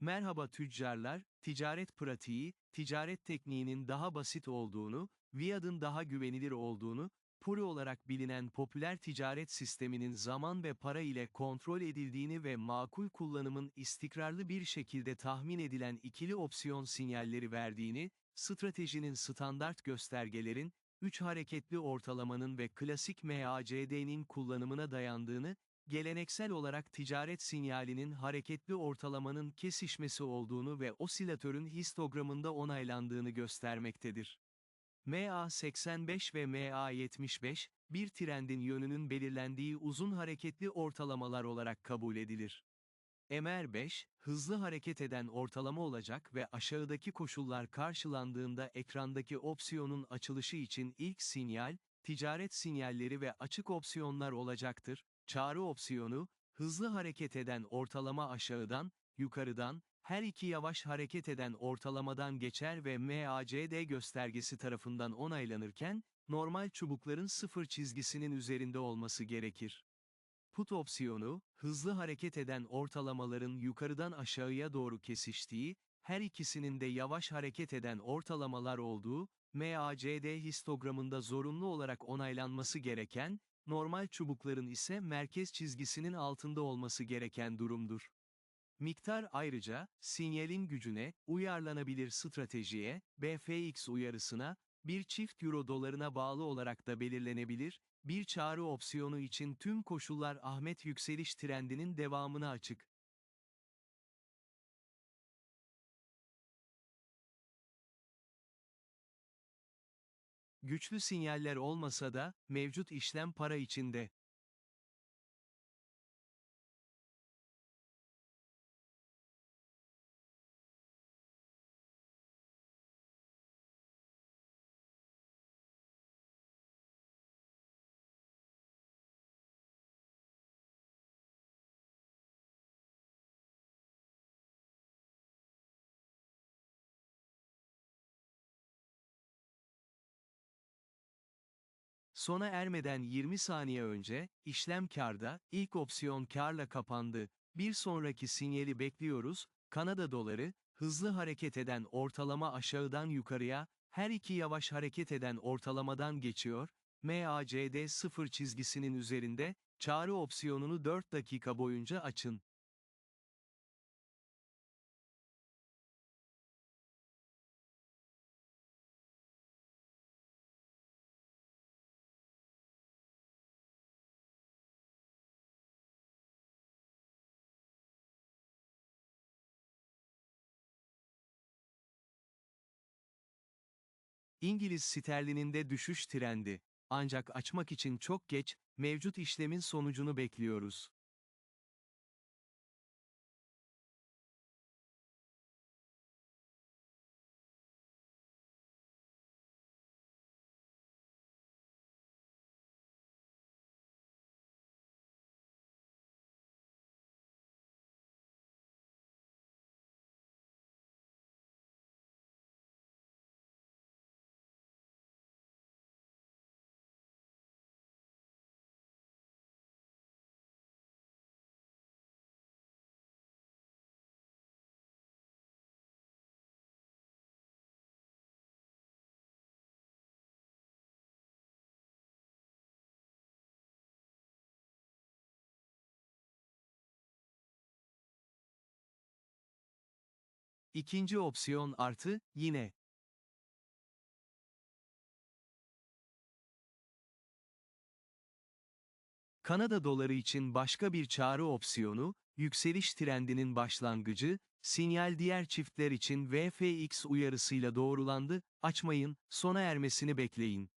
Merhaba tüccarlar, ticaret pratiği, ticaret tekniğinin daha basit olduğunu, Viad'ın daha güvenilir olduğunu, Puri olarak bilinen popüler ticaret sisteminin zaman ve para ile kontrol edildiğini ve makul kullanımın istikrarlı bir şekilde tahmin edilen ikili opsiyon sinyalleri verdiğini, stratejinin standart göstergelerin, 3 hareketli ortalamanın ve klasik MACD'nin kullanımına dayandığını, geleneksel olarak ticaret sinyalinin hareketli ortalamanın kesişmesi olduğunu ve osilatörün histogramında onaylandığını göstermektedir. MA85 ve MA75, bir trendin yönünün belirlendiği uzun hareketli ortalamalar olarak kabul edilir. MR5, hızlı hareket eden ortalama olacak ve aşağıdaki koşullar karşılandığında ekrandaki opsiyonun açılışı için ilk sinyal, ticaret sinyalleri ve açık opsiyonlar olacaktır. Çağrı opsiyonu, hızlı hareket eden ortalama aşağıdan, yukarıdan, her iki yavaş hareket eden ortalamadan geçer ve MACD göstergesi tarafından onaylanırken, normal çubukların sıfır çizgisinin üzerinde olması gerekir. Put opsiyonu, hızlı hareket eden ortalamaların yukarıdan aşağıya doğru kesiştiği, her ikisinin de yavaş hareket eden ortalamalar olduğu, MACD histogramında zorunlu olarak onaylanması gereken, normal çubukların ise merkez çizgisinin altında olması gereken durumdur. Miktar ayrıca, sinyalin gücüne, uyarlanabilir stratejiye, BFX uyarısına, bir çift euro dolarına bağlı olarak da belirlenebilir, bir çağrı opsiyonu için tüm koşullar Ahmet yükseliş trendinin devamına açık. Güçlü sinyaller olmasa da, mevcut işlem para içinde. Sona ermeden 20 saniye önce, işlem karda, ilk opsiyon karla kapandı. Bir sonraki sinyali bekliyoruz, Kanada doları, hızlı hareket eden ortalama aşağıdan yukarıya, her iki yavaş hareket eden ortalamadan geçiyor, MACD 0 çizgisinin üzerinde, çağrı opsiyonunu 4 dakika boyunca açın. İngiliz sterlininde düşüş trendi. Ancak açmak için çok geç, mevcut işlemin sonucunu bekliyoruz. İkinci opsiyon artı, yine. Kanada doları için başka bir çağrı opsiyonu, yükseliş trendinin başlangıcı, sinyal diğer çiftler için VFX uyarısıyla doğrulandı, açmayın, sona ermesini bekleyin.